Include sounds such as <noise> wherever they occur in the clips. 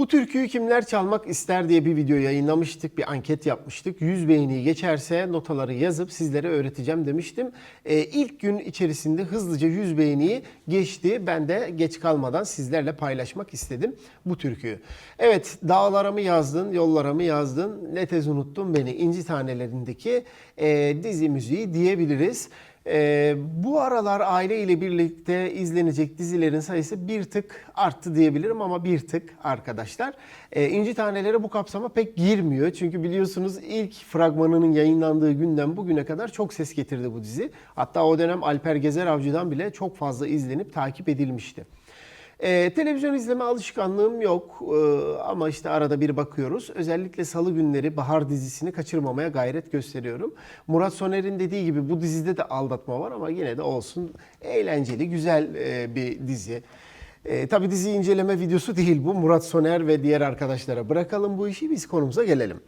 Bu türküyü kimler çalmak ister diye bir video yayınlamıştık, bir anket yapmıştık. 100 beğeni geçerse notaları yazıp sizlere öğreteceğim demiştim. Ee, ilk gün içerisinde hızlıca 100 beğeniyi geçti. Ben de geç kalmadan sizlerle paylaşmak istedim bu türküyü. Evet, dağlara mı yazdın, yollara mı yazdın, ne tez unuttun beni, inci tanelerindeki e, dizi müziği diyebiliriz. Ee, bu aralar aile ile birlikte izlenecek dizilerin sayısı bir tık arttı diyebilirim ama bir tık arkadaşlar. Ee, İnci Taneleri bu kapsama pek girmiyor. Çünkü biliyorsunuz ilk fragmanının yayınlandığı günden bugüne kadar çok ses getirdi bu dizi. Hatta o dönem Alper Gezer Avcı'dan bile çok fazla izlenip takip edilmişti. Ee, televizyon izleme alışkanlığım yok Ee, ama işte arada bir bakıyoruz. Özellikle salı günleri Bahar dizisini kaçırmamaya gayret gösteriyorum. Murat Soner'in dediği gibi bu dizide de aldatma var ama yine de olsun eğlenceli, güzel e, bir dizi. E, tabii dizi inceleme videosu değil bu. Murat Soner ve diğer arkadaşlara bırakalım bu işi biz konumuza gelelim.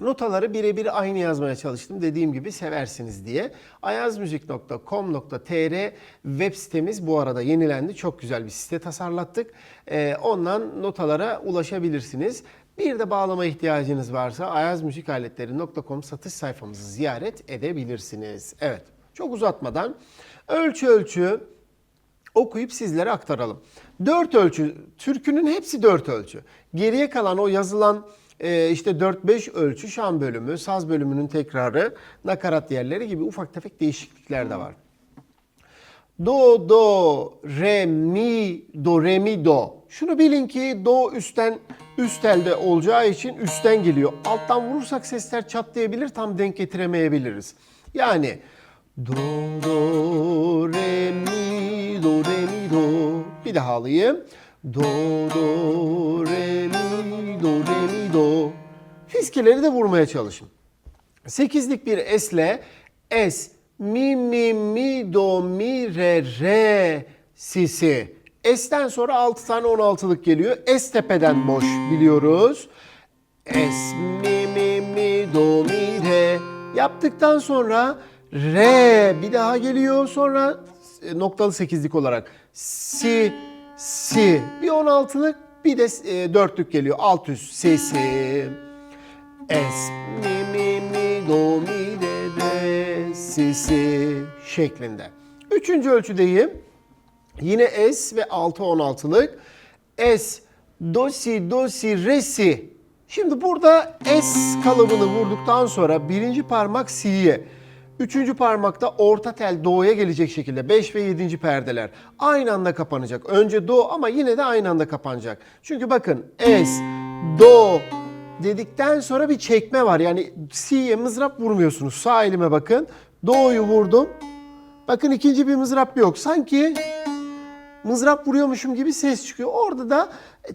Notaları birebir aynı yazmaya çalıştım. Dediğim gibi seversiniz diye. ayazmuzik.com.tr web sitemiz bu arada yenilendi. Çok güzel bir site tasarlattık. Ee, ondan notalara ulaşabilirsiniz. Bir de bağlama ihtiyacınız varsa ayazmüzikaletleri.com satış sayfamızı ziyaret edebilirsiniz. Evet, çok uzatmadan ölçü ölçü okuyup sizlere aktaralım. Dört ölçü, türkünün hepsi dört ölçü. Geriye kalan o yazılan e, işte 4-5 ölçü şan bölümü, saz bölümünün tekrarı, nakarat yerleri gibi ufak tefek değişiklikler de var. Do, do, re, mi, do, re, mi, do. Şunu bilin ki do üstten üst elde olacağı için üstten geliyor. Alttan vurursak sesler çatlayabilir, tam denk getiremeyebiliriz. Yani do, do, re, mi, do, re, mi, do. Bir daha alayım. Do, do, re, mi, do, re, mi, do. Fiskeleri de vurmaya çalışın. Sekizlik bir esle es, mi, mi, mi, do, mi, re, re, si. Es'ten sonra 6 tane 16'lık geliyor. Es tepeden boş biliyoruz. Es, mi, mi, mi, do, mi, re. Yaptıktan sonra re bir daha geliyor. Sonra e, noktalı sekizlik olarak si, si. Bir 16'lık bir de e, dörtlük geliyor. Alt üst, si, si. Es, mi, mi, mi, do, mi, re, re, si, si şeklinde. Üçüncü ölçüdeyim. Yine es ve 6-16'lık. Es, do, si, do, si, re, si. Şimdi burada es kalıbını vurduktan sonra birinci parmak si'ye, üçüncü parmakta orta tel do'ya gelecek şekilde 5 ve 7. perdeler aynı anda kapanacak. Önce do ama yine de aynı anda kapanacak. Çünkü bakın es, do, dedikten sonra bir çekme var. Yani si'ye mızrap vurmuyorsunuz. Sağ elime bakın. Do'yu vurdum. Bakın ikinci bir mızrap yok. Sanki mızrap vuruyormuşum gibi ses çıkıyor. Orada da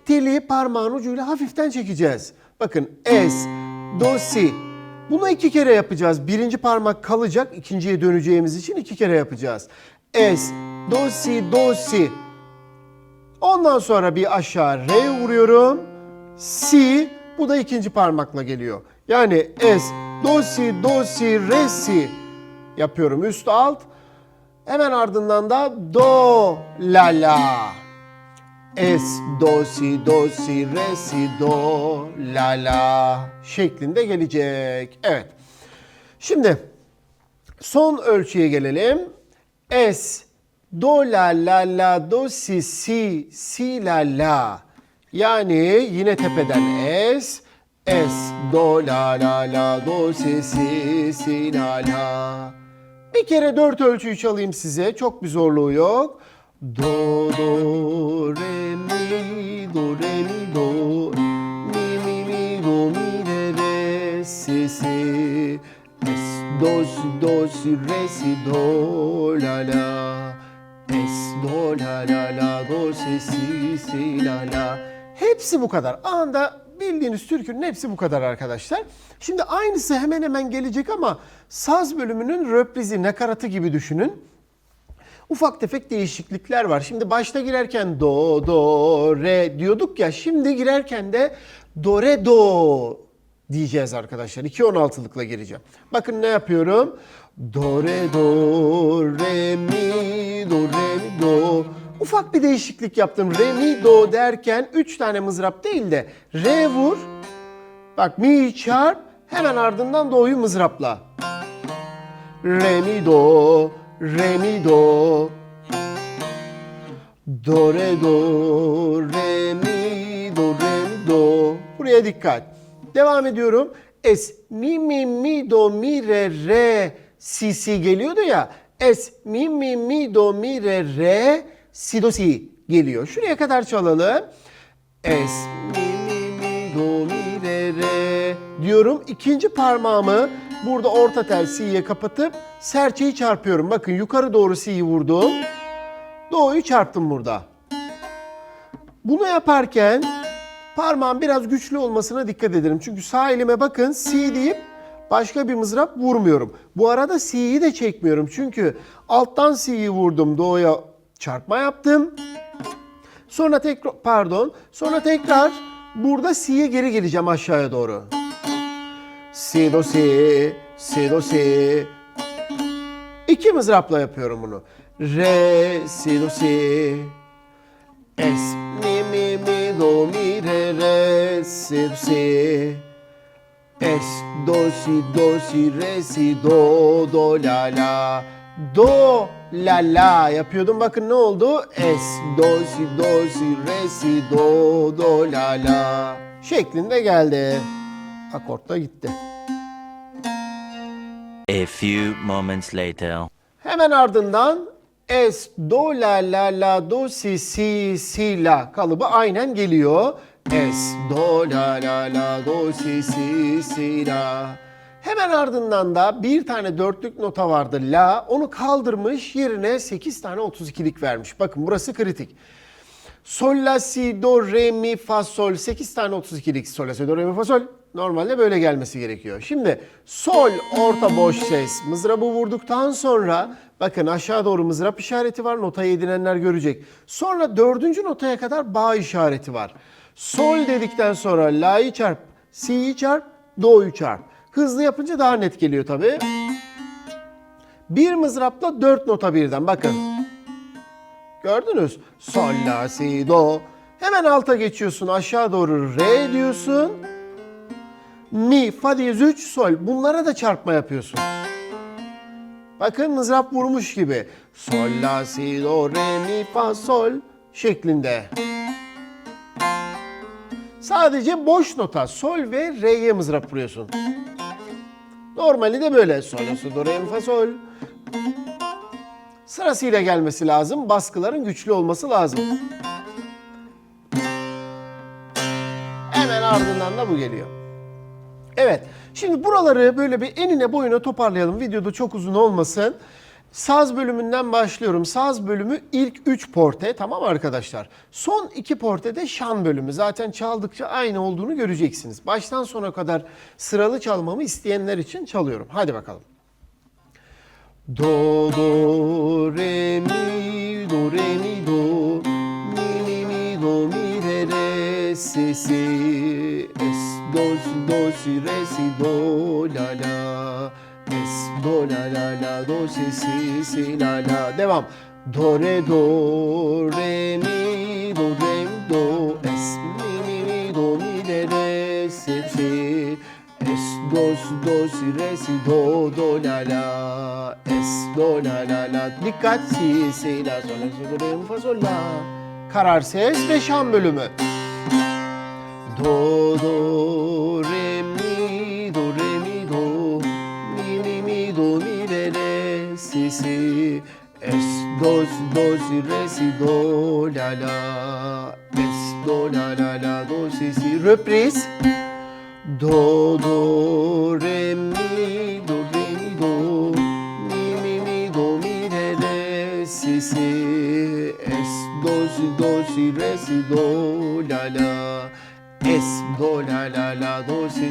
teli parmağın ucuyla hafiften çekeceğiz. Bakın es, do, si. Bunu iki kere yapacağız. Birinci parmak kalacak. ikinciye döneceğimiz için iki kere yapacağız. Es, do, si, do, si. Ondan sonra bir aşağı re vuruyorum. Si bu da ikinci parmakla geliyor. Yani es, do, si, do, si, re, si yapıyorum üst alt. Hemen ardından da do, la, la. Es, do, si, do, si, re, si, do, la, la şeklinde gelecek. Evet. Şimdi son ölçüye gelelim. Es, do, la, la, la, do, si, si, si, la, la. Yani yine tepeden es, es, do, la, la, la, do, si, si, si, la, la. Bir kere dört ölçüyü çalayım size. Çok bir zorluğu yok. Do, do, re, mi, do, re, mi, do. Mi, mi, mi, do, mi, re, re, si, si. Es, do, si, do, si, re, si, do, la, la. Es, do, la, la, la, do, si, si, si, la, la. Hepsi bu kadar. Anda bildiğiniz türkünün hepsi bu kadar arkadaşlar. Şimdi aynısı hemen hemen gelecek ama saz bölümünün röprizi, nakaratı gibi düşünün. Ufak tefek değişiklikler var. Şimdi başta girerken do, do, re diyorduk ya. Şimdi girerken de do, re, do diyeceğiz arkadaşlar. 2-16'lıkla gireceğim. Bakın ne yapıyorum? Do, re, do, re, mi, do, re, mi, do. Ufak bir değişiklik yaptım. Re, mi, do derken 3 tane mızrap değil de re vur. Bak mi çarp hemen ardından do'yu mızrapla. Re mi do, re mi do. Do re do, re mi do, re mi do. Buraya dikkat. Devam ediyorum. Es mi mi mi do mi re re si si geliyordu ya. Es mi mi mi do mi re re si do si geliyor. Şuraya kadar çalalım. Es mi mi mi do mi re re diyorum. İkinci parmağımı burada orta tel si'ye kapatıp serçeyi çarpıyorum. Bakın yukarı doğru si'yi vurdum. Do'yu çarptım burada. Bunu yaparken parmağım biraz güçlü olmasına dikkat ederim. Çünkü sağ elime bakın si deyip başka bir mızrap vurmuyorum. Bu arada si'yi de çekmiyorum. Çünkü alttan si'yi vurdum. Do'ya çarpma yaptım. Sonra tekrar pardon. Sonra tekrar burada si'ye geri geleceğim aşağıya doğru. Si do si, si do si. İki mızrapla yapıyorum bunu. Re, si do si. Es, mi, mi, mi, do, mi, re, re, si, do, si. Es, do, si, do, si, re, si, do, do, la, la. Do, la, la yapıyordum. Bakın ne oldu? Es, do, si, do, si, re, si, do, do, la, la. Şeklinde geldi. Akortta gitti. A few moments later. Hemen ardından es, do, la, la, la, do, si, si, si, la kalıbı aynen geliyor. Es, do, la, la, la, do, si, si, si, la. Hemen ardından da bir tane dörtlük nota vardı la. Onu kaldırmış yerine 8 tane 32'lik vermiş. Bakın burası kritik. Sol, la, si, do, re, mi, fa, sol. 8 tane 32'lik sol, la, si, do, re, mi, fa, sol. Normalde böyle gelmesi gerekiyor. Şimdi sol, orta, boş ses. Mızrabı vurduktan sonra bakın aşağı doğru mızrap işareti var. Notayı edinenler görecek. Sonra dördüncü notaya kadar bağ işareti var. Sol dedikten sonra la'yı çarp, si'yi çarp, do'yu çarp. Hızlı yapınca daha net geliyor tabii. Bir mızrapla dört nota birden bakın. Gördünüz. Sol, la, si, do. Hemen alta geçiyorsun. Aşağı doğru re diyorsun. Mi, fa diyez 3, sol. Bunlara da çarpma yapıyorsun. Bakın mızrap vurmuş gibi. Sol, la, si, do, re, mi, fa, sol şeklinde. Sadece boş nota sol ve re'ye mızrap vuruyorsun. Normali de böyle. Sol, la, si, do, re, mi, fa, sol. Sırasıyla gelmesi lazım. Baskıların güçlü olması lazım. Hemen ardından da bu geliyor. Evet. Şimdi buraları böyle bir enine boyuna toparlayalım. Videoda çok uzun olmasın. Saz bölümünden başlıyorum. Saz bölümü ilk 3 porte tamam arkadaşlar. Son 2 porte de şan bölümü. Zaten çaldıkça aynı olduğunu göreceksiniz. Baştan sona kadar sıralı çalmamı isteyenler için çalıyorum. Hadi bakalım. Do, do, re, mi, do, re, mi, do, mi, mi, mi, do, mi, re, re, si, si, do, si, do, si, re, si, do, la, la, es, do, la, la, la, do, si, si, si, la, la. Devam. Do, re, do, re, mi, do, re, do, es, mi, mi, mi, do, mi, re, re, si, si, Es, do, si, do, si, re, si, do, do, la, la. Es, do, la, la, la. Dikkat. Si, si, la, sol, la, si, do, re, mi, fa, sol, la. Karar ses ve şan bölümü. Do, do, re, mi, do, re, mi, do. Mi, mi, mi, do, mi, re, re, si, si. Es, do, do, si, re, si, do, la, la. Es, do, la, la, la, do, si, si. Reprise. Do, do, re, mi,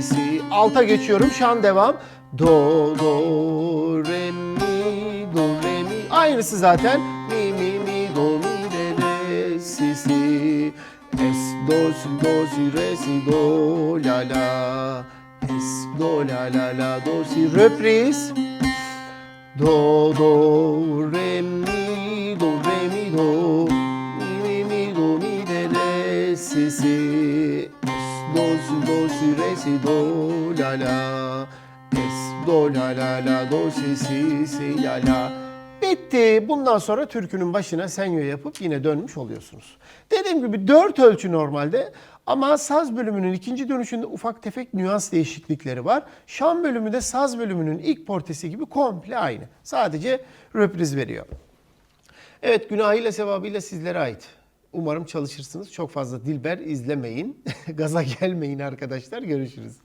si. Alta geçiyorum. Şan devam. Do do re mi do re mi. Aynısı zaten. Mi mi mi do mi re re si si. Es do si do si re si do la la. Es do la la la do si. Reprise. Do do re mi do re mi do mi mi mi do mi re re si si re si do la la es do la la la do si si si la la Bitti. Bundan sonra türkünün başına senyo yapıp yine dönmüş oluyorsunuz. Dediğim gibi dört ölçü normalde ama saz bölümünün ikinci dönüşünde ufak tefek nüans değişiklikleri var. Şan bölümü de saz bölümünün ilk portesi gibi komple aynı. Sadece röpriz veriyor. Evet günahıyla sevabıyla sizlere ait. Umarım çalışırsınız. Çok fazla Dilber izlemeyin. <laughs> Gaza gelmeyin arkadaşlar. Görüşürüz.